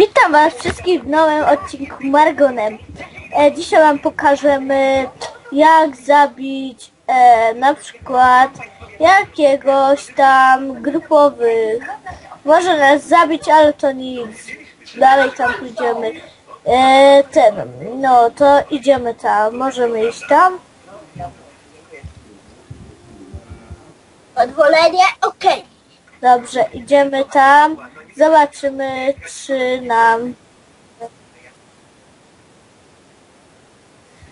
Witam Was wszystkich w nowym odcinku Margonem. E, dzisiaj Wam pokażemy jak zabić e, na przykład jakiegoś tam grupowych. Może nas zabić, ale to nic. Dalej tam pójdziemy. E, ten, no to idziemy tam. Możemy iść tam. Odwolenie? Okej. Dobrze, idziemy tam. Zobaczymy, czy nam.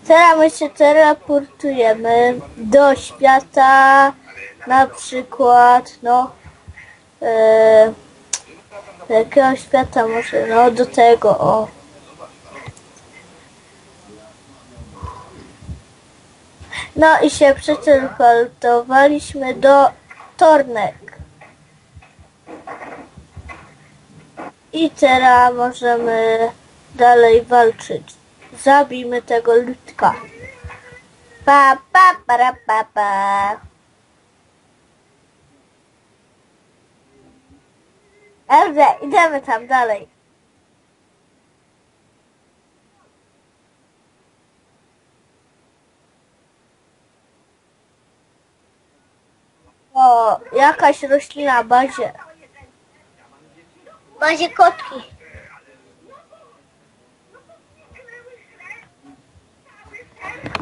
Teraz my się teleportujemy do świata, na przykład, no, e, do jakiegoś świata może, no, do tego, o. No i się przeteleportowaliśmy do Tornek. I teraz możemy dalej walczyć. Zabijmy tego ludka. Pa, pa, para, pa, pa. Dobrze, idziemy tam dalej. O, jakaś roślina bazie. Bazie kotki.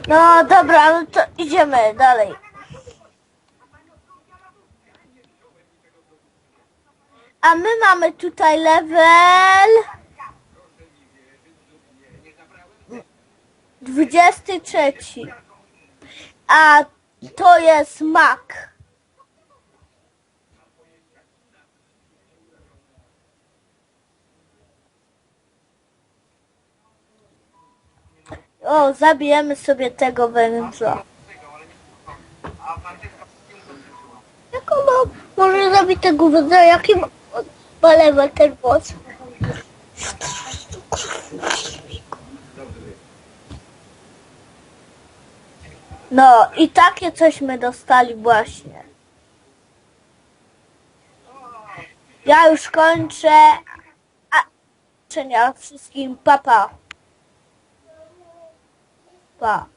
No dobra, no to idziemy dalej. A my mamy tutaj level 23. A to jest mak. O, zabijemy sobie tego węża. Jak ma, może zabić tego wędza, jakim balema ten boss? No i takie coś my dostali właśnie. Ja już kończę. A wszystkim papa. Pa. 吧